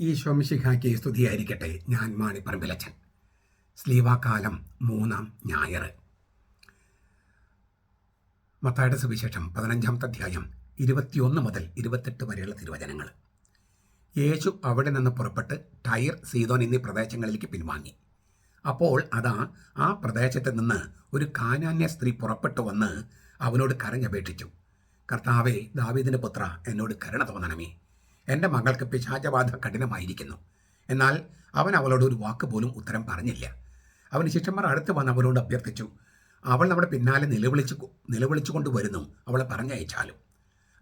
ഈ ശോമിശിഖായ്ക്ക് സ്തുതിയായിരിക്കട്ടെ. ഞാൻ മാണിപ്പറമ്പിലച്ചൻ സ്ലീവാക്കാലം മൂന്നാം ഞായർ. മത്തായുടെ സുവിശേഷം പതിനഞ്ചാമത്തെ അധ്യായം ഇരുപത്തിയൊന്ന് മുതൽ ഇരുപത്തെട്ട് വരെയുള്ള തിരുവചനങ്ങൾ. യേശു അവിടെ നിന്ന് പുറപ്പെട്ട് ടയർ സീതോൻ എന്നീ പ്രദേശങ്ങളിലേക്ക് പിൻവാങ്ങി. അപ്പോൾ അതാ ആ പ്രദേശത്ത് നിന്ന് ഒരു കാനാന്യ സ്ത്രീ പുറപ്പെട്ടു വന്ന് അവനോട് കരഞ്ഞപേക്ഷിച്ചു. കർത്താവേ ദാവീദിന്റെ പുത്ര എന്നോട് കരുണ തോന്നണമേ. എന്റെ മകൾക്ക് പിശാചബാധ കഠിനമായിരിക്കുന്നു. എന്നാൽ അവൻ അവളോട് ഒരു വാക്ക് പോലും ഉത്തരം പറഞ്ഞില്ല. അവൻ ശിഷ്യന്മാർ അടുത്ത് വന്ന് അവളോട് അഭ്യർത്ഥിച്ചു അവൾ നമ്മുടെ പിന്നാലെ നിലവിളിച്ചു നിലവിളിച്ചുകൊണ്ട് വരുന്നു. അവളെ പറഞ്ഞയച്ചാലും.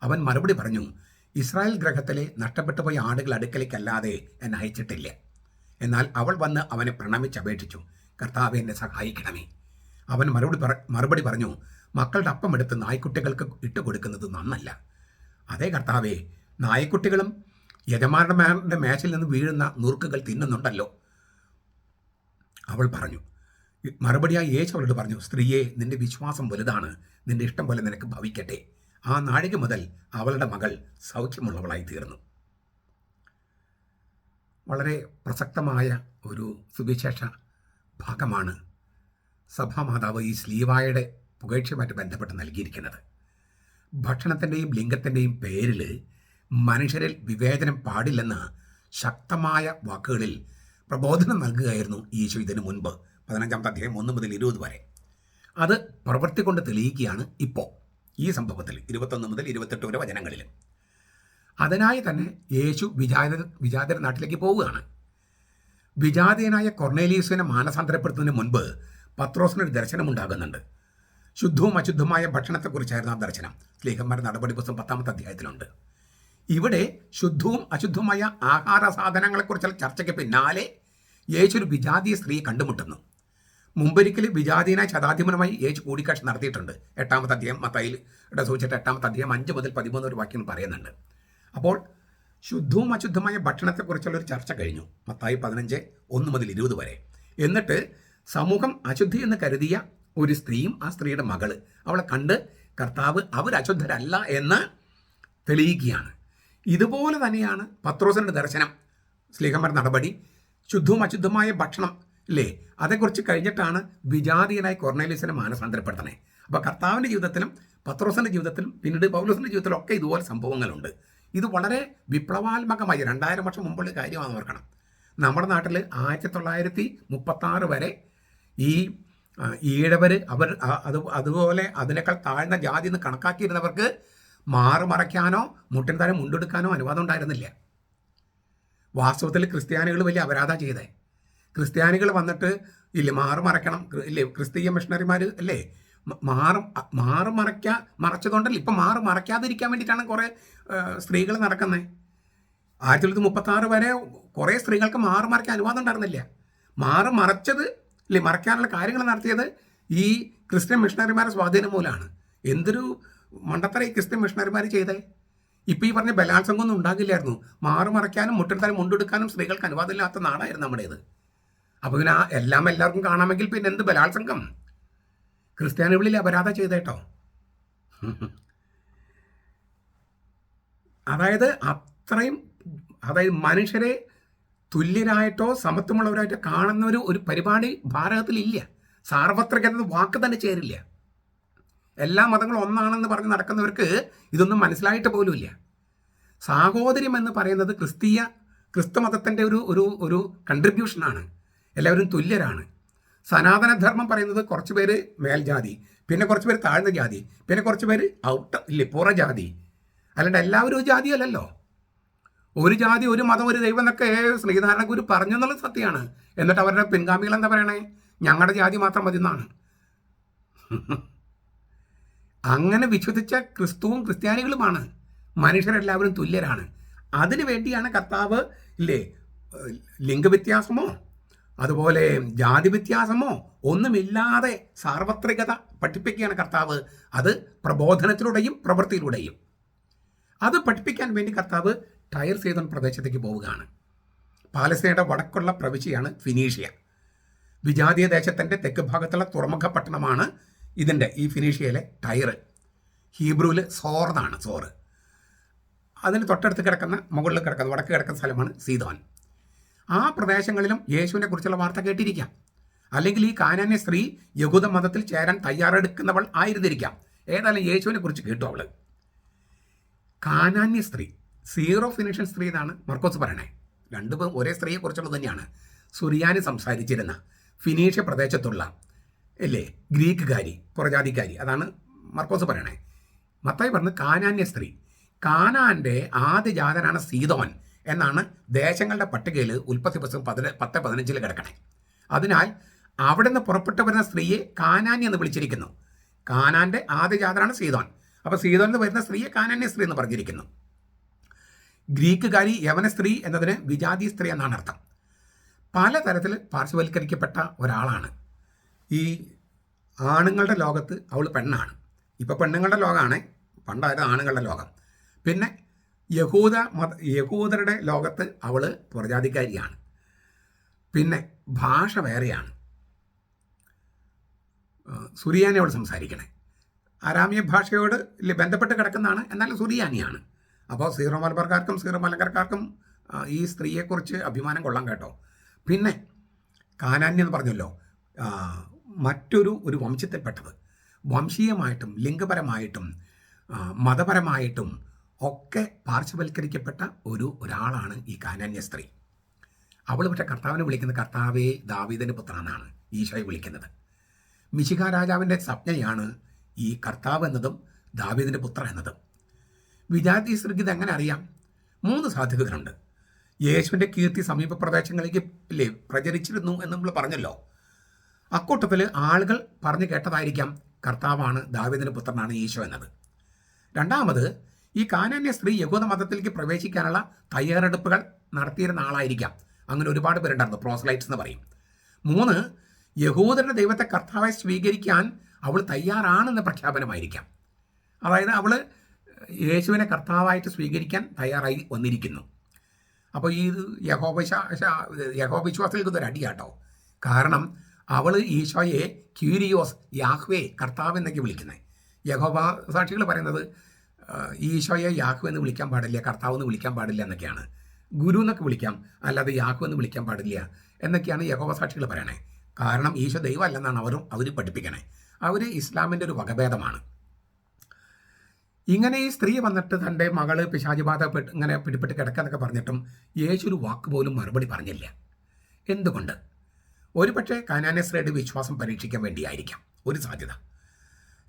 അവൻ മറുപടി പറഞ്ഞു ഇസ്രായേൽ ഗ്രഹത്തിലെ നഷ്ടപ്പെട്ടു പോയ ആടുകൾ അടുക്കലേക്കല്ലാതെ എന്നെ അയച്ചിട്ടില്ല. എന്നാൽ അവൾ വന്ന് അവനെ പ്രണമിച്ച് പ്രണമിച്ചപേക്ഷിച്ചു കർത്താവെ എന്നെ സഹായിക്കണമേ. അവൻ മറുപടി മറുപടി പറഞ്ഞു മക്കളുടെ അപ്പം എടുത്ത് നായ്ക്കുട്ടികൾക്ക് ഇട്ടുകൊടുക്കുന്നത് നന്നല്ല. അതേ കർത്താവെ നായ്ക്കുട്ടികളും യജമാനന്മാരുടെ മേശയിൽ നിന്ന് വീഴുന്ന നുറുക്കുകൾ തിന്നുന്നുണ്ടല്ലോ. അവൾ പറഞ്ഞു മറുപടിയായി യേശു അവളോട് പറഞ്ഞു സ്ത്രീയെ നിന്റെ വിശ്വാസം വലുതാണ് നിന്റെ ഇഷ്ടം പോലെ നിനക്ക് ഭവിക്കട്ടെ. ആ നാഴിക മുതൽ അവളുടെ മകൾ സൗഖ്യമുള്ളവളായി തീർന്നു വളരെ പ്രസക്തമായ ഒരു സുവിശേഷ ഭാഗമാണ് സഭാമാതാവ് ഈ സ്ലീവായുടെ പുകഴ്ചയുമായിട്ട് ബന്ധപ്പെട്ട് നൽകിയിരിക്കുന്നത്. ഭക്ഷണത്തിന്റെയും ലിംഗത്തിന്റെയും പേരിൽ മനുഷ്യരിൽ വിവേചനം പാടില്ലെന്ന് ശക്തമായ വാക്കുകളിൽ പ്രബോധനം നൽകുകയായിരുന്നു ഈശോ ഇതിനു മുൻപ്. പതിനഞ്ചാമത്തെ അധ്യായം ഒന്ന് മുതൽ ഇരുപത് വരെ. അത് പ്രവൃത്തി കൊണ്ട് തെളിയിക്കുകയാണ് ഇപ്പോൾ. ഈ സംഭവത്തിൽ ഇരുപത്തൊന്ന് മുതൽ ഇരുപത്തെട്ട് വരെ വചനങ്ങളിൽ. അതിനായി തന്നെ യേശു വിജാത വിജാതര നാട്ടിലേക്ക് പോവുകയാണ്. വിജാതീയനായ കൊർണേലീസിനെ മാനസാന്തരപ്പെടുത്തുന്നതിന് മുൻപ് പത്രോസിനൊരു ദർശനമുണ്ടാകുന്നുണ്ട്. ശുദ്ധവും അശുദ്ധവുമായ ഭക്ഷണത്തെക്കുറിച്ചായിരുന്നു ആ ദർശനം. സ്ലീഹന്മാരുടെ നടപടി പുസ്തകം പത്താമത്തെ അധ്യായത്തിലുണ്ട്. ഇവിടെ ശുദ്ധവും അശുദ്ധവുമായ ആഹാര സാധനങ്ങളെക്കുറിച്ചുള്ള ചർച്ചയ്ക്ക് പിന്നാലെ യേശു ഒരു വിജാതീയ സ്ത്രീയെ കണ്ടുമുട്ടുന്നു. മുമ്പൊരിക്കൽ വിജാതീന ശതാധിപനുമായി യേശു കൂടിക്കാഴ്ച നടത്തിയിട്ടുണ്ട്. എട്ടാമത്തെ അധ്യായം മത്തയിൽ സൂചിച്ചിട്ട് എട്ടാമത്തെ അധ്യായം അഞ്ച് മുതൽ പതിമൂന്ന് ഒരു വാക്യം പറയുന്നുണ്ട്. അപ്പോൾ ശുദ്ധവും അശുദ്ധമായ ഭക്ഷണത്തെക്കുറിച്ചുള്ള ഒരു ചർച്ച കഴിഞ്ഞു. മത്തായി പതിനഞ്ച് ഒന്ന് മുതൽ ഇരുപത് വരെ. എന്നിട്ട് സമൂഹം അശുദ്ധി എന്ന് കരുതിയ ഒരു സ്ത്രീയും ആ സ്ത്രീയുടെ മകൾ അവളെ കണ്ട് കർത്താവ് അവർ അശുദ്ധരല്ല എന്ന് തെളിയിക്കുകയാണ്. ഇതുപോലെ തന്നെയാണ് പത്രോസിന്റെ ദർശനം സ്ലീഹമ്മ നടപടി ശുദ്ധവും അശുദ്ധമായ ഭക്ഷണം ഇല്ലേ? അതേക്കുറിച്ച് കഴിഞ്ഞിട്ടാണ് വിജാതീയനായി കൊർണേലിയസിനെ മാനസാന്തരപ്പെടുത്തണേ അപ്പോൾ കർത്താവിന്റെ ജീവിതത്തിലും പത്രോസിന്റെ ജീവിതത്തിലും പിന്നീട് പൗലോസിന്റെ ജീവിതത്തിലും ഒക്കെ ഇതുപോലെ സംഭവങ്ങളുണ്ട്. ഇത് വളരെ വിപ്ലവാത്മകമായി രണ്ടായിരം വർഷം മുമ്പുള്ള കാര്യമാണെന്ന് ഓർക്കണം. നമ്മുടെ നാട്ടിൽ ആയിരത്തി തൊള്ളായിരത്തി മുപ്പത്താറ് വരെ ഈ ഈഴവർ അവർ അത് അതുപോലെ അതിനേക്കാൾ താഴ്ന്ന ജാതി എന്ന് കണക്കാക്കിയിരുന്നവർക്ക് മാറ് മറയ്ക്കാനോ മുട്ടിന് താഴെ മുണ്ടെടുക്കാനോ അനുവാദം ഉണ്ടായിരുന്നില്ല. വാസ്തവത്തിൽ ക്രിസ്ത്യാനികൾ വലിയ അപരാധ ചെയ്തേ. ക്രിസ്ത്യാനികൾ വന്നിട്ട് ഇല്ല മാറുമറയ്ക്കണം ഇല്ലേ ക്രിസ്തീയ മിഷണറിമാർ അല്ലേ മാറും മാറു മറയ്ക്കാ മറച്ചതുകൊണ്ടല്ല ഇപ്പം മാറു മറയ്ക്കാതിരിക്കാൻ വേണ്ടിയിട്ടാണ് കുറേ സ്ത്രീകൾ നടക്കുന്നത് ആയിരത്തി തൊള്ളായിരത്തി മുപ്പത്തി ആറ് വരെ കുറേ സ്ത്രീകൾക്ക് മാറു മറയ്ക്കാൻ അനുവാദം ഉണ്ടായിരുന്നില്ല. മാറു മറച്ചത് ഇല്ലേ മറയ്ക്കാനുള്ള കാര്യങ്ങൾ നടത്തിയത് ഈ ക്രിസ്ത്യൻ മിഷണറിമാരുടെ സ്വാധീനം മൂലമാണ് എന്തൊരു മണ്ടത്തര ഈ ക്രിസ്ത്യൻ മിഷണറിമാർ ചെയ്തേ? ഇപ്പം ഈ പറഞ്ഞ ബലാത്സംഗമൊന്നും ഉണ്ടാകില്ലായിരുന്നു. മാറുമറയ്ക്കാനും മറയ്ക്കാനും മുട്ടിട്ടാലും മുണ്ടെടുക്കാനും സ്ത്രീകൾക്ക് അനുവാദമില്ലാത്ത നാടായിരുന്നു നമ്മുടേത്. അപ്പോൾ പിന്നെ ആ എല്ലാം എല്ലാവർക്കും കാണാമെങ്കിൽ പിന്നെ എന്ത് ബലാത്സംഗം? ക്രിസ്ത്യാനികളിൽ അപരാധ ചെയ്തേട്ടോ. അതായത് അത്രയും അതായത് മനുഷ്യരെ തുല്യരായിട്ടോ സമത്വമുള്ളവരായിട്ടോ കാണുന്ന ഒരു പരിപാടി ഭാരതത്തിലില്ല. സാർവത്രിക വാക്ക് തന്നെ ചേരില്ല. എല്ലാ മതങ്ങളും ഒന്നാണെന്ന് പറഞ്ഞ് നടക്കുന്നവർക്ക് ഇതൊന്നും മനസ്സിലായിട്ട് പോലുമില്ല. സാഹോദര്യം എന്ന് പറയുന്നത് ക്രിസ്തീയ ക്രിസ്തു മതത്തിന്റെ ഒരു ഒരു ഒരു കൺട്രിബ്യൂഷനാണ് എല്ലാവരും തുല്യരാണ്. സനാതനധർമ്മം പറയുന്നത് കുറച്ച് പേര് മേൽജാതി പിന്നെ കുറച്ച് പേര് താഴ്ന്ന ജാതി പിന്നെ കുറച്ച് പേര് ഔട്ട് ഇല്ലേ പുറ ജാതി. അല്ലാണ്ട് എല്ലാവരും ഒരു ജാതിയല്ലല്ലോ ഒരു ജാതി ഒരു മതം ഒരു ദൈവം എന്നൊക്കെ ശ്രീനാരായണ ഗുരു പറഞ്ഞു എന്നുള്ളത് സത്യമാണ്. എന്നിട്ട് അവരുടെ പിൻഗാമികൾ എന്താ പറയണേ? ഞങ്ങളുടെ ജാതി മാത്രം മതി എന്നാണ് അങ്ങനെ വിശ്വസിച്ച ക്രിസ്തുവും ക്രിസ്ത്യാനികളുമാണ്. മനുഷ്യരെല്ലാവരും തുല്യരാണ്. അതിനു വേണ്ടിയാണ് കർത്താവ് ഇല്ലേ ലിംഗവ്യത്യാസമോ അതുപോലെ ജാതി വ്യത്യാസമോ ഒന്നുമില്ലാതെ സാർവത്രികത പഠിപ്പിക്കുകയാണ് കർത്താവ്. അത് പ്രബോധനത്തിലൂടെയും പ്രവൃത്തിയിലൂടെയും. അത് പഠിപ്പിക്കാൻ വേണ്ടി കർത്താവ് ടയർ സീതൻ പ്രദേശത്തേക്ക് പോവുകയാണ്. പാലസ്തീനയുടെ വടക്കുള്ള പ്രവിശ്യയാണ് ഫിനീഷ്യ. വിജാതീയ ദേശത്തിന്റെ തെക്ക് ഭാഗത്തുള്ള തുറമുഖ പട്ടണമാണ് ഇതിന്റെ ഈ ഫിനീഷ്യയിലെ ടയറ്. ഹീബ്രുവിൽ സോർ എന്നാണ് സോറ്. അതിന് തൊട്ടടുത്ത് കിടക്കുന്ന മുകളിൽ കിടക്കുന്ന വടക്ക് കിടക്കുന്ന സ്ഥലമാണ് സീതോൻ. ആ പ്രദേശങ്ങളിലും യേശുവിനെ കുറിച്ചുള്ള വാർത്ത കേട്ടിരിക്കാം. അല്ലെങ്കിൽ ഈ കാനാന്യ സ്ത്രീ യഹൂദ മതത്തിൽ ചേരാൻ തയ്യാറെടുക്കുന്നവൾ ആയിരുന്നിരിക്കാം. ഏതായാലും യേശുവിനെ കുറിച്ച് കേട്ടു അവൾ. കാനാന്യ സ്ത്രീ സീറോ ഫിനിഷൻ സ്ത്രീ എന്നാണ് മർക്കോസ് പറയണേ. രണ്ടുപേരും ഒരേ സ്ത്രീയെ കുറിച്ചുള്ളത് തന്നെയാണ്. സുറിയാനി സംസാരിച്ചിരുന്ന ഫിനീഷ്യ പ്രദേശത്തുള്ള അല്ലേ? ഗ്രീക്കുകാരി പുറജാതിക്കാരി അതാണ് മർക്കോസ് പറയണേ. മത്തായി പറഞ്ഞ് കാനാന്യ സ്ത്രീ. കാനാന്റെ ആദ്യ ജാതനാണ് സീതോൻ എന്നാണ് ദേശങ്ങളുടെ പട്ടികയിൽ ഉൽപ്പത്തി പുസ്തകം പതിന പത്ത് പതിനഞ്ചിൽ കിടക്കണേ. അതിനാൽ അവിടെ നിന്ന് പുറപ്പെട്ടു വരുന്ന സ്ത്രീയെ കാനാന്യ എന്ന് വിളിച്ചിരിക്കുന്നു. കാനാന്റെ ആദ്യ ജാതനാണ് സീതോൻ. അപ്പോൾ സീതോൻ എന്ന് വരുന്ന സ്ത്രീയെ കാനാന്യ സ്ത്രീ എന്ന് പറഞ്ഞിരിക്കുന്നു. ഗ്രീക്കുകാരി യവന സ്ത്രീ എന്നതിന് വിജാതി സ്ത്രീ എന്നാണ് അർത്ഥം. പലതരത്തിൽ പാർശ്വവൽക്കരിക്കപ്പെട്ട ഒരാളാണ്. ഈ ആണുങ്ങളുടെ ലോകത്ത് അവൾ പെണ്ണാണ്. ഇപ്പോൾ പെണ്ണുങ്ങളുടെ ലോകമാണ് പണ്ടായത് ആണുങ്ങളുടെ ലോകം. പിന്നെ യഹൂദ മത യഹൂദരുടെ ലോകത്ത് അവൾ പുറജാതിക്കാരിയാണ് പിന്നെ ഭാഷ വേറെയാണ്. സുറിയാനി അവൾ സംസാരിക്കണേ. ആരാമിയ ഭാഷയോട് ബന്ധപ്പെട്ട് കിടക്കുന്നതാണ് എന്നാൽ സുറിയാനിയാണ്. അപ്പോൾ സീറോ മലബാർക്കാർക്കും സീറോ മലങ്കർക്കാർക്കും ഈ സ്ത്രീയെക്കുറിച്ച് അഭിമാനം കൊള്ളാം കേട്ടോ. പിന്നെ കാനാന്യ എന്ന് പറഞ്ഞല്ലോ മറ്റൊരു ഒരു വംശത്തിൽപ്പെട്ടത്. വംശീയമായിട്ടും ലിംഗപരമായിട്ടും മതപരമായിട്ടും ഒക്കെ പാർശ്വവൽക്കരിക്കപ്പെട്ട ഒരു ഒരാളാണ് ഈ കാനാന്യ സ്ത്രീ. അവൾ പക്ഷേ കർത്താവിനെ വിളിക്കുന്ന കർത്താവേ ദാവീദിന്റെ പുത്രനാണ്. ഈശോയെ വിളിക്കുന്നത്. മിശിക രാജാവിന്റെ സ്വപ്നയാണ് ഈ കർത്താവ് എന്നതും ദാവീദിന്റെ പുത്ര എന്നതും. വിജാതി സ്ത്രീക്ക് എങ്ങനെ അറിയാം? മൂന്ന് സാധ്യതകളുണ്ട്. യേശുവിന്റെ കീർത്തി സമീപ പ്രദേശങ്ങളിലേക്ക് ഇല്ലേ പ്രചരിച്ചിരുന്നു എന്ന് നമ്മൾ പറഞ്ഞല്ലോ. അക്കൂട്ടത്തിൽ ആളുകൾ പറഞ്ഞു കേട്ടതായിരിക്കാം. കർത്താവാണ് ദാവിദിന് പുത്രനാണ് ഈശോ എന്നത്. രണ്ടാമത് ഈ കാനാന്യ സ്ത്രീ യഹൂദ മതത്തിലേക്ക് പ്രവേശിക്കാനുള്ള തയ്യാറെടുപ്പുകൾ നടത്തിയിരുന്ന ആളായിരിക്കാം. അങ്ങനെ ഒരുപാട് പേരുണ്ടായിരുന്നു പ്രോസ്ലൈറ്റ്സ് എന്ന് പറയും. മൂന്ന് യഹൂദരുടെ ദൈവത്തെ കർത്താവായി സ്വീകരിക്കാൻ അവൾ തയ്യാറാണെന്ന പ്രഖ്യാപനമായിരിക്കാം. അതായത് അവൾ യേശുവിനെ കർത്താവായിട്ട് സ്വീകരിക്കാൻ തയ്യാറായി വന്നിരിക്കുന്നു. അപ്പോൾ ഈ യഹോബശ യഹോബിശ്വാസത്തിൽ ഇതൊരു അടിയാട്ടോ. കാരണം അവൾ ഈശോയെ ക്യൂരിയോസ് യാഹ്വേ കർത്താവ് എന്നൊക്കെ വിളിക്കുന്നത് യഹോബ സാക്ഷികൾ പറയുന്നത് ഈശോയെ യാഹു എന്ന് വിളിക്കാൻ പാടില്ല കർത്താവ് എന്ന് വിളിക്കാൻ പാടില്ല എന്നൊക്കെയാണ്. ഗുരു എന്നൊക്കെ വിളിക്കാം അല്ലാതെ യാഹു എന്ന് വിളിക്കാൻ പാടില്ല എന്നൊക്കെയാണ് യഹോബ സാക്ഷികൾ പറയണേ. കാരണം ഈശോ ദൈവമല്ലെന്നാണ് അവരും അവർ പഠിപ്പിക്കണേ. അവർ ഇസ്ലാമിന്റെ ഒരു വകഭേദമാണ്. ഇങ്ങനെ ഈ സ്ത്രീ വന്നിട്ട് തന്റെ മകൾ പിശാചിബാധപ്പെട്ട് ഇങ്ങനെ പിടിപ്പെട്ട് കിടക്കാന്നൊക്കെ പറഞ്ഞിട്ടും യേശു ഒരു വാക്ക് പോലും മറുപടി പറഞ്ഞില്ല. എന്തുകൊണ്ട്? ഒരുപക്ഷെ കാനാനസ്രയുടെ വിശ്വാസം പരീക്ഷിക്കാൻ വേണ്ടിയായിരിക്കാം. ഒരു സാധ്യത.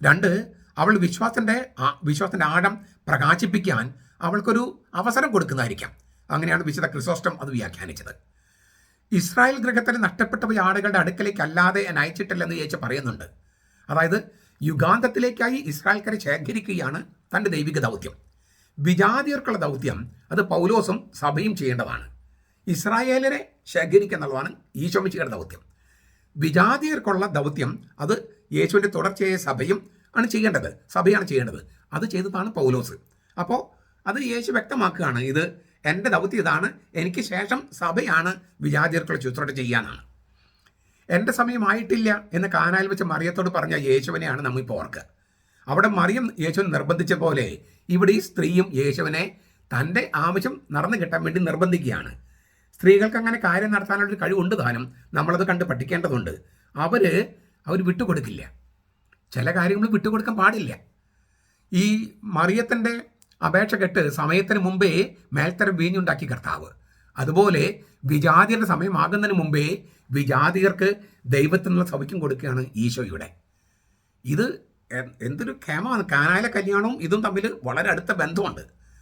രണ്ട് അവൾ വിശ്വാസത്തിന്റെ വിശ്വാസത്തിന്റെ ആഴം പ്രകാശിപ്പിക്കാൻ അവൾക്കൊരു അവസരം കൊടുക്കുന്നതായിരിക്കാം. അങ്ങനെയാണ് വിശുദ്ധ ക്രിസോസ്റ്റം അത് വ്യാഖ്യാനിച്ചത്. ഇസ്രായേൽ ഗൃഹത്തിൽ നഷ്ടപ്പെട്ട ആടുകളുടെ അടുക്കലേക്ക് അല്ലാതെ ഞാൻ അയച്ചിട്ടില്ലെന്ന് ചേച്ചി പറയുന്നുണ്ട്. അതായത് യുഗാന്തത്തിലേക്കായി ഇസ്രായേൽക്കാരെ ശേഖരിക്കുകയാണ് തന്റെ ദൈവിക ദൗത്യം. വിജാതിയർക്കുള്ള ദൗത്യം അത് പൗലോസും സഭയും ചെയ്യേണ്ടതാണ്. ഇസ്രായേലരെ ശേഖരിക്കുക എന്നുള്ളതാണ് ഈശോമിച്ചിയുടെ ദൗത്യം. വിജാതിയർക്കുള്ള ദൗത്യം അത് യേശുവിന്റെ തുടർച്ചയായ സഭയും ആണ് ചെയ്യേണ്ടത്. സഭയാണ് ചെയ്യേണ്ടത്. അത് ചെയ്തതാണ് പൗലോസ്. അപ്പോൾ അത് യേശു വ്യക്തമാക്കുകയാണ് ഇത് എന്റെ ദൗത്യം ഇതാണ് എനിക്ക് ശേഷം സഭയാണ് വിജാതിയർക്കുള്ള ശുശ്രൂഷ ചെയ്യാനാണ്. എന്റെ സമയമായിട്ടില്ല എന്ന് കാനായിൽ വെച്ച് മറിയത്തോട് പറഞ്ഞ യേശുവിനെയാണ് നമ്മൾ ഇപ്പോൾ ഓർക്കുക. അവിടെ മറിയം യേശുവിനെ നിർബന്ധിച്ച പോലെ ഇവിടെ ഈ സ്ത്രീയും യേശുവിനെ തന്റെ ആവശ്യം നടന്നു കിട്ടാൻ വേണ്ടി നിർബന്ധിക്കുകയാണ്. സ്ത്രീകൾക്ക് അങ്ങനെ കാര്യം നടത്താനുള്ളൊരു കഴിവുണ്ട് താനും. നമ്മളത് കണ്ട് പഠിക്കേണ്ടതുണ്ട്. അവർ അവർ വിട്ടുകൊടുക്കില്ല. ചില കാര്യങ്ങൾ വിട്ടുകൊടുക്കാൻ പാടില്ല. ഈ മറിയത്തിന്റെ അപേക്ഷ കെട്ട് സമയത്തിന് മുമ്പേ മേൽത്തരം വീഞ്ഞുണ്ടാക്കി കർത്താവ്. അതുപോലെ വിജാതിയരുടെ സമയമാകുന്നതിന് മുമ്പേ വിജാതിയർക്ക് ദൈവത്തിനുള്ള സൗഖ്യം കൊടുക്കുകയാണ് ഈശോയുടെ. ഇത് എന്തൊരു ക്ഷേമമാണ്. കാനായിലെ കല്യാണവും ഇതും തമ്മിൽ വളരെ അടുത്ത ബന്ധമുണ്ട്.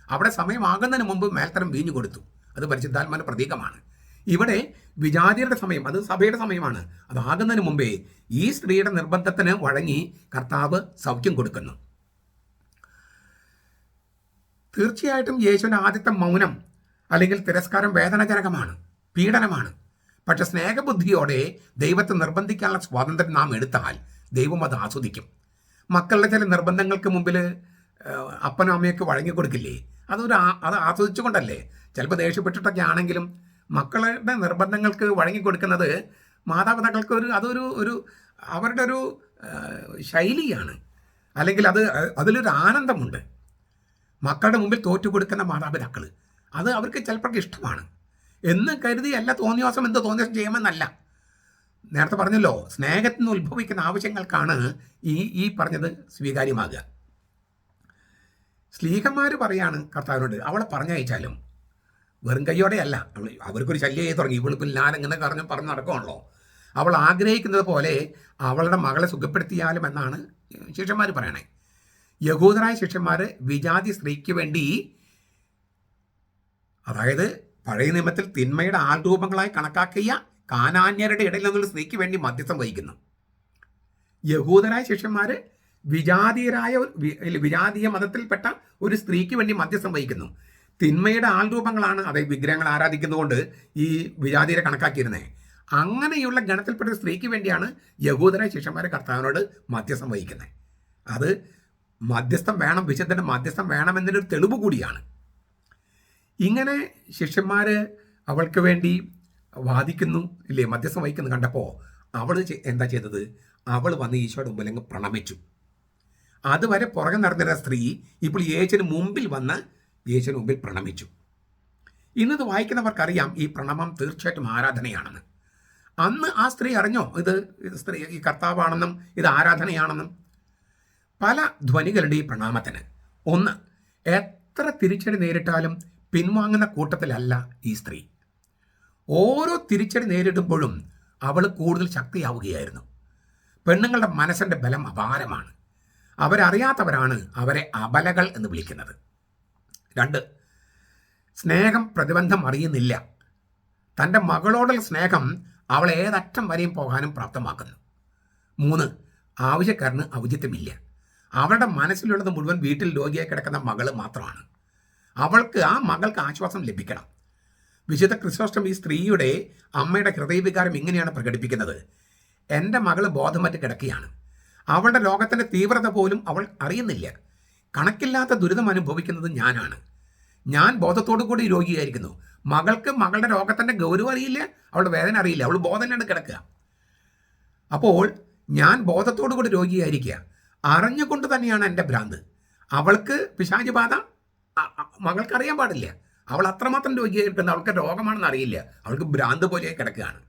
അവിടെ സമയമാകുന്നതിന് മുമ്പ് മേൽത്തരം വീഞ്ഞു കൊടുത്തു. അത് പരിശുദ്ധാത്മാന്റെ പ്രതീകമാണ്. ഇവിടെ വിജാതിയുടെ സമയം അത് സഭയുടെ സമയമാണ്. അതാകുന്നതിന് മുമ്പേ ഈ സ്ത്രീയുടെ നിർബന്ധത്തിന് വഴങ്ങി കർത്താവ് സൗഖ്യം കൊടുക്കുന്നു. തീർച്ചയായിട്ടും യേശുവിന്റെ ആദ്യത്തെ മൗനം അല്ലെങ്കിൽ തിരസ്കാരം വേദനാജനകമാണ് പീഡനമാണ്. പക്ഷെ സ്നേഹബുദ്ധിയോടെ ദൈവത്തെ നിർബന്ധിക്കാനുള്ള സ്വാതന്ത്ര്യം നാം എടുത്താൽ ദൈവം അത് ആസ്വദിക്കും. മക്കളുടെ ചില നിർബന്ധങ്ങൾക്ക് മുമ്പിൽ അപ്പനും അമ്മയൊക്കെ വഴങ്ങി കൊടുക്കില്ലേ? അതൊരു അത് ആസ്വദിച്ചുകൊണ്ടല്ലേ? ചിലപ്പോൾ ദേഷ്യപ്പെട്ടിട്ടൊക്കെ ആണെങ്കിലും മക്കളുടെ നിർബന്ധങ്ങൾക്ക് വഴങ്ങി കൊടുക്കുന്നത് മാതാപിതാക്കൾക്ക് ഒരു അതൊരു ഒരു അവരുടെ ഒരു ശൈലിയാണ്. അല്ലെങ്കിൽ അത് അതിലൊരു ആനന്ദമുണ്ട്. മക്കളുടെ മുമ്പിൽ തോറ്റു കൊടുക്കുന്ന മാതാപിതാക്കൾ അത് അവർക്ക് ചിലപ്പോൾ ഇഷ്ടമാണ്. എന്ന് കരുതി അല്ല തോന്നിയാസം എന്ത് തോന്നിയാസം ചെയ്യുമെന്നല്ല. നേരത്തെ പറഞ്ഞല്ലോ സ്നേഹത്തിൽ നിന്ന് ഉത്ഭവിക്കുന്ന ആവശ്യങ്ങൾക്കാണ് ഈ ഈ പറഞ്ഞത് സ്വീകാര്യമാകുക. സ്ലീഹന്മാർ പറയാണ് കർത്താവിനോട് അവളെ പറഞ്ഞയച്ചാലും വെറും കൈയോടെയല്ല അവൾ അവർക്കൊരു ശല്യം ചെയ്ത് തുടങ്ങി ഞാൻ ഇങ്ങനെ പറഞ്ഞ് പറഞ്ഞ് നടക്കുവാണല്ലോ. അവൾ ആഗ്രഹിക്കുന്നത് പോലെ അവളുടെ മകളെ സുഖപ്പെടുത്തിയാലും എന്നാണ് ശിഷ്യന്മാർ പറയണേ. യഹൂദരായ ശിഷ്യന്മാർ വിജാതി സ്ത്രീക്ക് വേണ്ടി അതായത് പഴയ നിയമത്തിൽ തിന്മയുടെ ആൾരൂപങ്ങളായി കണക്കാക്കിയ കാനാന്യരുടെ ഇടയിൽ നിന്നുള്ള സ്ത്രീക്ക് വേണ്ടി മധ്യസ്ഥം വഹിക്കുന്നു. യഹൂദരായ ശിഷ്യന്മാർ വിജാതീയരായ വിജാതീയ മതത്തിൽപ്പെട്ട ഒരു സ്ത്രീക്ക് വേണ്ടി മധ്യസ്ഥം വഹിക്കുന്നു. തിന്മയുടെ ആൾരൂപങ്ങളാണ് അതായത് വിഗ്രഹങ്ങൾ ആരാധിക്കുന്നതുകൊണ്ട് ഈ വിജാതിരെ കണക്കാക്കിയിരുന്നത് അങ്ങനെയുള്ള ഗണത്തിൽപ്പെട്ട സ്ത്രീക്ക് വേണ്ടിയാണ് യഹൂദരായ ശിഷ്യന്മാരെ കർത്താവിനോട് മധ്യസ്ഥം വഹിക്കുന്നത്. അത് മധ്യസ്ഥം വേണം വിശുദ്ധന്റെ മധ്യസ്ഥം വേണമെന്നൊരു തെളിവ് കൂടിയാണ്. ഇങ്ങനെ ശിഷ്യന്മാർ അവൾക്ക് വേണ്ടി വാദിക്കുന്നു ഇല്ലേ മധ്യസ്ഥം വഹിക്കുന്നു കണ്ടപ്പോൾ അവൾ എന്താ ചെയ്തത്? അവൾ വന്ന് ഈശോയുടെ മുമ്പിൽ അങ്ങ് പ്രണമിച്ചു. അതുവരെ പുറകെ നടന്നിരുന്ന സ്ത്രീ ഇപ്പോൾ യേശുവിന് മുമ്പിൽ വന്ന് യേശുവിന് മുമ്പിൽ പ്രണമിച്ചു. ഇന്നത് വായിക്കുന്നവർക്കറിയാം ഈ പ്രണമം തീർച്ചയായിട്ടും ആരാധനയാണെന്ന്. അന്ന് ആ സ്ത്രീ അറിഞ്ഞോ? ഇത് സ്ത്രീ ഈ കർത്താവാണെന്നും ഇത് ആരാധനയാണെന്നും. പല ധ്വനികളുടെ ഈ പ്രണാമത്തിന്. ഒന്ന് എത്ര തിരിച്ചടി നേരിട്ടാലും പിൻവാങ്ങുന്ന കൂട്ടത്തിലല്ല ഈ സ്ത്രീ. ഓരോ തിരിച്ചടി നേരിടുമ്പോഴും അവൾ കൂടുതൽ ശക്തിയാവുകയായിരുന്നു. പെണ്ണുങ്ങളുടെ മനസ്സിന്റെ ബലം അപാരമാണ്. അവരറിയാത്തവരാണ് അവരെ അബലകൾ എന്ന് വിളിക്കുന്നത്. രണ്ട് സ്നേഹം പ്രതിബന്ധം അറിയുന്നില്ല. തന്റെ മകളോടുള്ള സ്നേഹം അവളെ ഏതറ്റം വരെയും പോകാനും പ്രാപ്തമാക്കുന്നു. മൂന്ന് ആവശ്യക്കാരന് ഔചിത്യമില്ല. അവളുടെ മനസ്സിലുള്ളത് മുഴുവൻ വീട്ടിൽ രോഗിയായി കിടക്കുന്ന മകൾ മാത്രമാണ്. അവൾക്ക് ആ മകൾക്ക് ആശ്വാസം ലഭിക്കണം. വിശുദ്ധ ക്രിസ്തോസ്റ്റം ഈ സ്ത്രീയുടെ അമ്മയുടെ ഹൃദയവികാരം ഇങ്ങനെയാണ് പ്രകടിപ്പിക്കുന്നത്. എന്റെ മകൾ ബോധമറ്റ് കിടക്കുകയാണ്. അവളുടെ ലോകത്തിന്റെ തീവ്രത പോലും അവൾ അറിയുന്നില്ല. കണക്കില്ലാത്ത ദുരിതം അനുഭവിക്കുന്നത് ഞാനാണ്. ഞാൻ ബോധത്തോടു കൂടി രോഗിയായിരിക്കുന്നു. മകൾക്ക് മകളുടെ രോഗത്തിന്റെ ഗൗരവം അറിയില്ല അവളുടെ വേദന അറിയില്ല അവൾ ബോധനയാണ് കിടക്കുക. അപ്പോൾ ഞാൻ ബോധത്തോടു കൂടി രോഗിയായിരിക്കുക. അറിഞ്ഞുകൊണ്ട് തന്നെയാണ് എന്റെ ഭ്രാന്ത്. അവൾക്ക് പിശാചുബാധ മകൾക്ക് അറിയാൻ പാടില്ല. അവൾ അത്രമാത്രം രോഗിയായിരിക്കുന്നത് അവൾക്ക് രോഗമാണെന്ന് അറിയില്ല. അവൾക്ക് ഭ്രാന്ത് പോലെ കിടക്കുകയാണ്.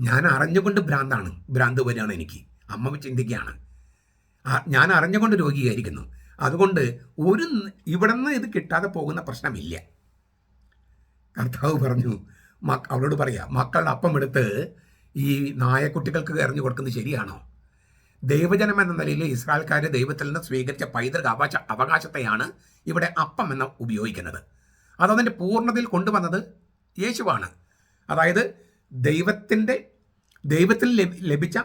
ഞാൻ അറിഞ്ഞുകൊണ്ട് ഭ്രാന്താണ് ഭ്രാന്ത് പോലെയാണ് എനിക്ക്. അമ്മ ചിന്തിക്കുകയാണ്. ഞാൻ അറിഞ്ഞുകൊണ്ട് രോഗിയായിരിക്കുന്നു. അതുകൊണ്ട് ഒരു ഇവിടെ ഇവിടുന്ന് ഇത് കിട്ടാതെ പോകുന്ന പ്രശ്നമില്ല. കർത്താവ് പറഞ്ഞു മക്ക അവളോട് പറയാം മക്കളുടെ അപ്പം എടുത്ത് ഈ നായക്കുട്ടികൾക്ക് എറിഞ്ഞു കൊടുക്കുന്നത് ശരിയാണോ? ദൈവജനം എന്ന നിലയിൽ ഇസ്രായേൽക്കാർ ദൈവത്തിൽ നിന്ന് സ്വീകരിച്ച പൈതൃക അവകാശ അവകാശത്തെയാണ് ഇവിടെ അപ്പം എന്ന് ഉപയോഗിക്കുന്നത്. അതതിന്റെ പൂർണതയിൽ കൊണ്ടുവന്നത് യേശുവാണ്. അതായത് ദൈവത്തിന്റെ ദൈവത്തിൽ ലഭിച്ച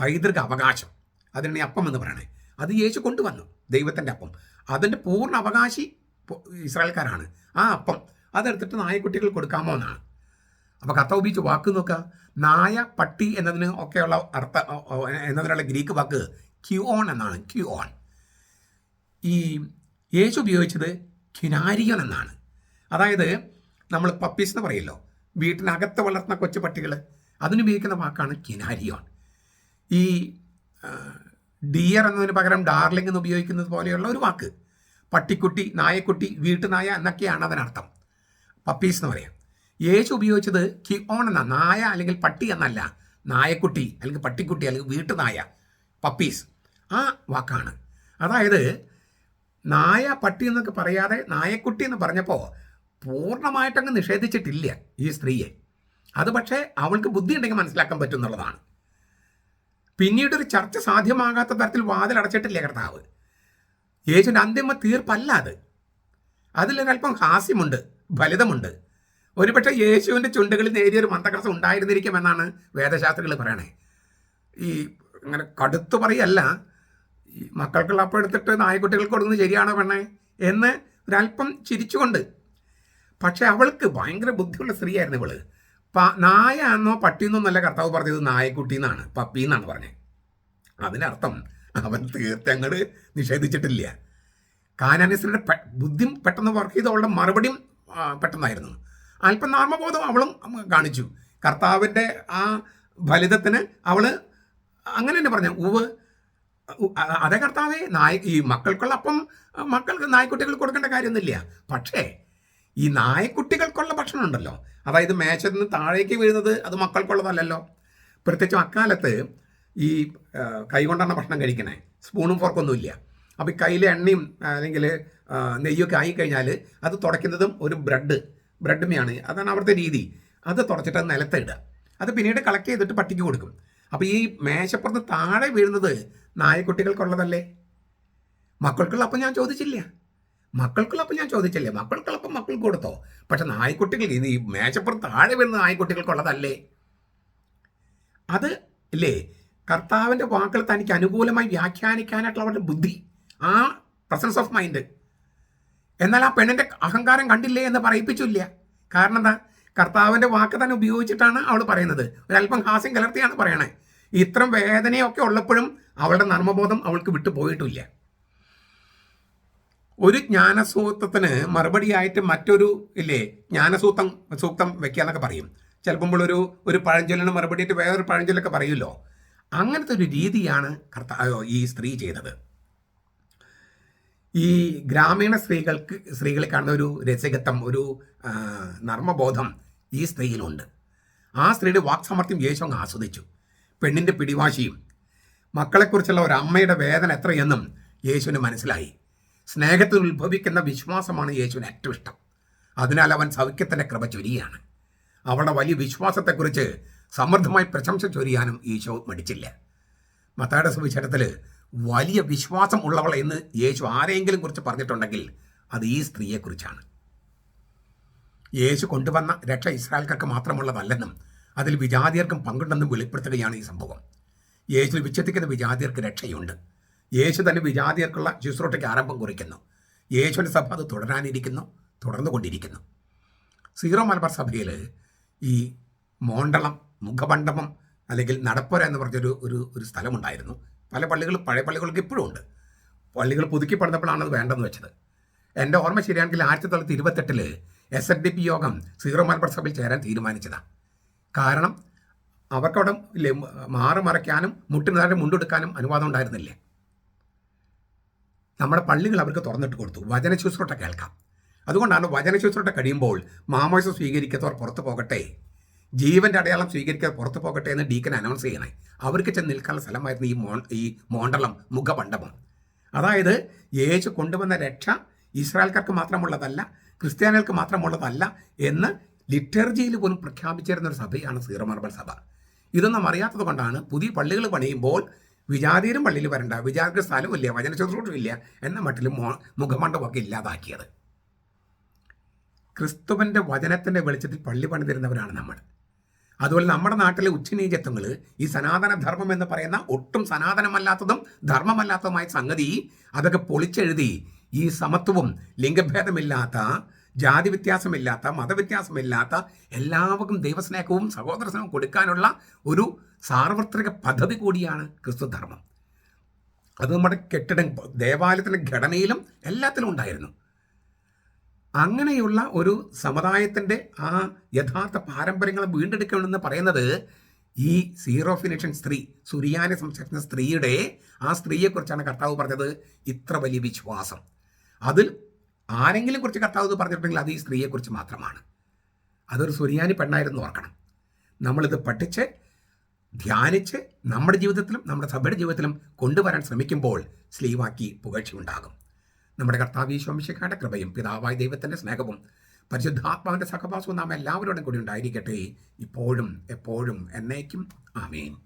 പൈതൃക അവകാശം. അതിനെ അപ്പം എന്ന് പറയണേ. അത് യേശു കൊണ്ടുവന്നു ദൈവത്തിന്റെ അപ്പം. അതിന്റെ പൂർണ അവകാശി ഇസ്രായേൽക്കാരാണ്. ആ അപ്പം അതെടുത്തിട്ട് നായക്കുട്ടികൾ കൊടുക്കാമോ എന്നാണ്. അപ്പോൾ കത്ത ഉപയോഗിച്ച് വാക്ക് നോക്കുക നായ പട്ടി എന്നതിന് ഒക്കെയുള്ള അർത്ഥ എന്നതിനുള്ള ഗ്രീക്ക് വാക്ക് ക്യൂഓൺ എന്നാണ്. ക്യൂഓൺ. ഈ യേശു ഉപയോഗിച്ചത് ക്യുനാരിയൻ എന്നാണ്. അതായത് നമ്മൾ പപ്പീസ് എന്ന് പറയല്ലോ. വീട്ടിനകത്ത് വളർത്തുന്ന കൊച്ചു പട്ടികൾ അതിനുപയോഗിക്കുന്ന വാക്കാണ് കിനാരിയോൺ ഈ ഡിയർ എന്നതിന് പകരം ഡാർലിംഗ് എന്ന് ഉപയോഗിക്കുന്നത് പോലെയുള്ള ഒരു വാക്ക്. പട്ടിക്കുട്ടി നായക്കുട്ടി വീട്ടുനായ എന്നൊക്കെയാണ് അതിനർത്ഥം. പപ്പീസ് എന്ന് പറയാം. യേശു ഉപയോഗിച്ചത് കിഓൺ എന്ന? നായ അല്ലെങ്കിൽ പട്ടി എന്നല്ല. നായക്കുട്ടി അല്ലെങ്കിൽ പട്ടിക്കുട്ടി അല്ലെങ്കിൽ വീട്ടുനായ. പപ്പീസ് ആ വാക്കാണ്. അതായത് നായ പട്ടി എന്നൊക്കെ പറയാതെ നായക്കുട്ടി എന്ന് പറഞ്ഞപ്പോൾ പൂർണമായിട്ടങ്ങ് നിഷേധിച്ചിട്ടില്ല ഈ സ്ത്രീയെ. അത് പക്ഷേ അവൾക്ക് ബുദ്ധി ഉണ്ടെങ്കിൽ മനസ്സിലാക്കാൻ പറ്റും എന്നുള്ളതാണ്. പിന്നീട് ഒരു ചർച്ച സാധ്യമാകാത്ത തരത്തിൽ വാതിൽ അടച്ചിട്ടില്ല കർത്താവ്? യേശുവിന്റെ അന്തിമ തീർപ്പല്ല അത്. അതിലൊരല്പം ഹാസ്യമുണ്ട് ഫലിതമുണ്ട്. ഒരുപക്ഷെ യേശുവിന്റെ ചുണ്ടുകളിൽ നേരിയൊരു മന്ദകർസം ഉണ്ടായിരുന്നിരിക്കുമെന്നാണ് വേദശാസ്ത്രികൾ പറയണേ. ഈ അങ്ങനെ കടുത്തു പറയല്ല ഈ മക്കൾക്കുള്ള അപ്പം എടുത്തിട്ട് നായ്ക്കുട്ടികൾക്ക് കൊടുക്കുന്നത് ശരിയാണോ പെണ്ണേ എന്ന് ഒരല്പം ചിരിച്ചുകൊണ്ട്. പക്ഷെ അവൾക്ക് ഭയങ്കര ബുദ്ധിയുള്ള സ്ത്രീയായിരുന്നു ഇവൾ. നായ എന്നോ പട്ടിയെന്നോ നല്ല കർത്താവ് പറഞ്ഞത് നായക്കുട്ടി എന്നാണ് പപ്പി എന്നാണ് പറഞ്ഞത് അതിനർത്ഥം അവൻ തീർച്ചങ്ങട് നിഷേധിച്ചിട്ടില്ല. കാനാനിസ്ത്രീയുടെ പെ- ബുദ്ധി പെട്ടെന്ന് വർക്ക് ചെയ്ത് അവളുടെ മറുപടിയും പെട്ടെന്നായിരുന്നു. അല്പം നാമബോധം അവളും കാണിച്ചു. കർത്താവിന്റെ ആ ഫലിതത്തിന് അവൾ അങ്ങനെ തന്നെ പറഞ്ഞു ഉവ് അതേ കർത്താവെ നായ ഈ മക്കൾക്കുള്ള അപ്പം മക്കൾക്ക് നായ്ക്കുട്ടികൾ കൊടുക്കേണ്ട കാര്യമൊന്നുമില്ല. പക്ഷേ ഈ നായക്കുട്ടികൾക്കുള്ള ഭക്ഷണം ഉണ്ടല്ലോ. അതായത് മേശത്ത് നിന്ന് താഴേക്ക് വീഴുന്നത് അത് മക്കൾക്കുള്ളതല്ലല്ലോ. പ്രത്യേകിച്ചും അക്കാലത്ത് ഈ കൈകൊണ്ടാണ് ഭക്ഷണം കഴിക്കണേ. സ്പൂണും ഫോർക്കൊന്നും ഇല്ല. അപ്പോൾ ഈ കയ്യിൽ എണ്ണയും അല്ലെങ്കിൽ നെയ്യൊക്കെ ആയിക്കഴിഞ്ഞാൽ അത് തുടയ്ക്കുന്നതും ഒരു ബ്രെഡ് ആണ് അതാണ് അവിടുത്തെ രീതി. അത് തുടച്ചിട്ട് അത് നിലത്തിടുക അത് പിന്നീട് കളക്ട് ചെയ്തിട്ട് പട്ടിക്ക് കൊടുക്കും. അപ്പോൾ ഈ മേശപ്പുറത്ത് താഴെ വീഴുന്നത് നായക്കുട്ടികൾക്കുള്ളതല്ലേ? മക്കൾക്കുള്ള അപ്പം ഞാൻ ചോദിച്ചില്ല. മക്കൾക്കുള്ള അപ്പം ഞാൻ ചോദിച്ചല്ലേ? മക്കൾക്കുള്ള അപ്പം മക്കൾക്ക് കൊടുത്തോ? പക്ഷെ നായ്ക്കുട്ടികൾ ഇത് ഈ മേശപ്പുറത്ത് താഴെ വരുന്ന നായ്ക്കുട്ടികൾക്കുള്ളതല്ലേ? അത് അല്ലേ കർത്താവിന്റെ വാക്കുകൾ തനിക്ക് അനുകൂലമായി വ്യാഖ്യാനിക്കാനായിട്ടുള്ള അവരുടെ ബുദ്ധി ആ പ്രസൻസ് ഓഫ് മൈൻഡ് എന്നാൽ ആ പെണ്ണിന്റെ അഹങ്കാരം കണ്ടില്ലേ എന്ന് പറയിപ്പിച്ചില്ല. കാരണം എന്താ? കർത്താവിന്റെ വാക്ക് തന്നെ ഉപയോഗിച്ചിട്ടാണ് അവൾ പറയുന്നത്. ഒരല്പം ഹാസ്യം കലർത്തിയാണ് പറയണേ. ഇത്രയും വേദനയൊക്കെ ഉള്ളപ്പോഴും അവളുടെ നർമ്മബോധം അവൾക്ക് വിട്ടു പോയിട്ടില്ല ഒരു ജ്ഞാനസൂത്രത്തിന് മറുപടിയായിട്ട് മറ്റൊരു ഇല്ലേ ജ്ഞാനസൂത്രം സൂക്തം വെക്കാന്നൊക്കെ പറയും. ചിലപ്പോൾ ഒരു ഒരു പഴഞ്ചൊല്ലിന് മറുപടിയായിട്ട് വേറൊരു പഴഞ്ചൊല്ലൊക്കെ പറയുമല്ലോ. അങ്ങനത്തെ ഒരു രീതിയാണ് കർത്താവ് ഈ സ്ത്രീ ചെയ്തത്. ഈ ഗ്രാമീണ സ്ത്രീകൾക്ക് സ്ത്രീകളെ കാണുന്ന ഒരു രസികത്വം ഒരു നർമ്മബോധം ഈ സ്ത്രീയിലുണ്ട്. ആ സ്ത്രീയുടെ വാക്സാമർത്ഥ്യം യേശു അങ്ങ് ആസ്വദിച്ചു. പെണ്ണിന്റെ പിടിവാശിയും മക്കളെക്കുറിച്ചുള്ള ഒരു അമ്മയുടെ വേദന എത്രയെന്നും യേശുവിന് മനസ്സിലായി. സ്നേഹത്തിൽ ഉത്ഭവിക്കുന്ന വിശ്വാസമാണ് യേശുവിന് ഏറ്റവും ഇഷ്ടം. അതിനാൽ അവൻ സൗഖ്യത്തിന്റെ കൃപ ചൊരിയാണ്. അവളുടെ വലിയ വിശ്വാസത്തെക്കുറിച്ച് സമൃദ്ധമായി പ്രശംസ ചൊരിയാനും ഈശോ മടിച്ചില്ല. മത്തായുടെ സുവിശേഷത്തിൽ വലിയ വിശ്വാസം ഉള്ളവൾ എന്ന് യേശു ആരെയെങ്കിലും കുറിച്ച് പറഞ്ഞിട്ടുണ്ടെങ്കിൽ അത് ഈ സ്ത്രീയെക്കുറിച്ചാണ്. യേശു കൊണ്ടുവന്ന രക്ഷ ഇസ്രായേൽക്കാർക്ക് മാത്രമുള്ളതല്ലെന്നും അതിൽ വിജാതിയർക്കും പങ്കുണ്ടെന്നും വെളിപ്പെടുത്തുകയാണ് ഈ സംഭവം. യേശു വിച്ഛത്തിക്കുന്ന വിജാതിയർക്ക് രക്ഷയുണ്ട്. യേശു തന്നെ വിജാതിയർക്കുള്ള ശുശ്രൂഷയ്ക്ക് ആരംഭം കുറിക്കുന്നു. യേശുവിന്റെ സഭ അത് തുടരാനിരിക്കുന്നു തുടർന്നു കൊണ്ടിരിക്കുന്നു സീറോ മലബാർ സഭയിൽ ഈ മോണ്ടളം മുഖമണ്ഡപം അല്ലെങ്കിൽ നടപ്പുര എന്ന് പറഞ്ഞൊരു ഒരു ഒരു സ്ഥലമുണ്ടായിരുന്നു. പല പള്ളികൾ പഴയ പള്ളികൾക്ക് ഇപ്പോഴും ഉണ്ട്. പള്ളികൾ പുതുക്കി പണിതപ്പോഴാണ് അത് വേണ്ടെന്ന് വെച്ചത്. എന്റെ ഓർമ്മ ശരിയാണെങ്കിൽ ആയിരത്തി തൊള്ളായിരത്തി ഇരുപത്തെട്ടിൽ എസ് എൻ ഡി പി യോഗം സീറോ മലബാർ സഭയിൽ ചേരാൻ തീരുമാനിച്ചതാണ് കാരണം അവർക്കവിടെ മാറി മറയ്ക്കാനും മുട്ടിനാരെ മുണ്ടെടുക്കാനും അനുവാദം ഉണ്ടായിരുന്നില്ലേ? നമ്മുടെ പള്ളികൾ അവർക്ക് തുറന്നിട്ട് കൊടുത്തു. വചന ശുശ്രൂഷ കേൾക്കാം. അതുകൊണ്ടാണ് വചന ശുശ്രൂഷ കഴിയുമ്പോൾ മാമോസം സ്വീകരിക്കാത്തവർ പുറത്തു പോകട്ടെ. ജീവന്റെ അടയാളം സ്വീകരിക്കാതെ പുറത്തു പോകട്ടെ എന്ന് ഡീക്കൻ അനൗൺസ് ചെയ്യണേ. അവർക്ക് ചെന്ന് നിൽക്കാനുള്ള സ്ഥലമായിരുന്നു ഈ മോ ഈ മോണ്ടളം മുഖമണ്ഡപം. അതായത് യേശു കൊണ്ടുവന്ന രക്ഷ ഇസ്രായേൽക്കാർക്ക് മാത്രമുള്ളതല്ല ക്രിസ്ത്യാനികൾക്ക് മാത്രമുള്ളതല്ല എന്ന് ലിറ്റർജിയിൽ പോലും പ്രഖ്യാപിച്ചിരുന്ന ഒരു സഭയാണ് സീറോ മലബാർ സഭ. ഇതൊന്നും അറിയാത്തത് കൊണ്ടാണ് പുതിയ പള്ളികൾ പണിയുമ്പോൾ വിജാതീരും പള്ളിയിൽ വരണ്ട. വിജാതിക്ക് സ്ഥലമില്ല വചന ശുശ്രൂഷയില്ല എന്ന മട്ടിൽ മോ മുഖമണ്ഡപമൊക്കെ ഇല്ലാതാക്കിയത്. ക്രിസ്തുവിന്റെ വചനത്തിന്റെ വെളിച്ചത്തിൽ പള്ളി പണിതിരുന്നവരാണ് നമ്മൾ. അതുപോലെ നമ്മുടെ നാട്ടിലെ ഉച്ചനീചത്വങ്ങൾ ഈ സനാതന ധർമ്മം എന്ന് പറയുന്ന ഒട്ടും സനാതനമല്ലാത്തതും ധർമ്മമല്ലാത്തതുമായ സംഗതി അതൊക്കെ പൊളിച്ചെഴുതി ഈ സമത്വവും ലിംഗഭേദമില്ലാത്ത ജാതി വ്യത്യാസമില്ലാത്ത മതവ്യത്യാസമില്ലാത്ത എല്ലാവർക്കും ദൈവസ്നേഹവും സഹോദര സ്നേഹവും കൊടുക്കാനുള്ള ഒരു സാർവത്രിക പദ്ധതി കൂടിയാണ് ക്രിസ്തുധർമ്മം അത് നമ്മുടെ കെട്ടിടം ദേവാലയത്തിന്റെ ഘടനയിലും എല്ലാത്തിലും ഉണ്ടായിരുന്നു. അങ്ങനെയുള്ള ഒരു സമുദായത്തിന്റെ ആ യഥാർത്ഥ പാരമ്പര്യങ്ങൾ വീണ്ടെടുക്കണമെന്ന് പറയുന്നത് ഈ സീറോ ഫിനിഷൻ സ്ത്രീ സുറിയാനെ സംസാരിക്കുന്ന സ്ത്രീയുടെ ആ സ്ത്രീയെക്കുറിച്ചാണ് കർത്താവ് പറഞ്ഞത്. ഇത്ര വലിയ വിശ്വാസം. അതിൽ ആരെങ്കിലും കുറിച്ച് കർത്താവ് പറഞ്ഞിട്ടുണ്ടെങ്കിൽ അത് ഈ സ്ത്രീയെക്കുറിച്ച് മാത്രമാണ്. അതൊരു സുറിയാനി പെണ്ണായിരുന്നു ഓർക്കണം. നമ്മളിത് പഠിച്ച് ധ്യാനിച്ച് നമ്മുടെ ജീവിതത്തിലും നമ്മുടെ സഭയുടെ ജീവിതത്തിലും കൊണ്ടുവരാൻ ശ്രമിക്കുമ്പോൾ സ്ലീവാക്കി പുകഴ്ച ഉണ്ടാകും നമ്മുടെ കർത്താവ് ഈശോമിശിക്കാരുടെ കൃപയും പിതാവായ ദൈവത്തിന്റെ സ്നേഹവും പരിശുദ്ധാത്മാവിന്റെ സഹവാസവും നാം എല്ലാവരോടും കൂടി ഉണ്ടായിരിക്കട്ടെ. ഇപ്പോഴും എപ്പോഴും എന്നേക്കും. ആമേൻ.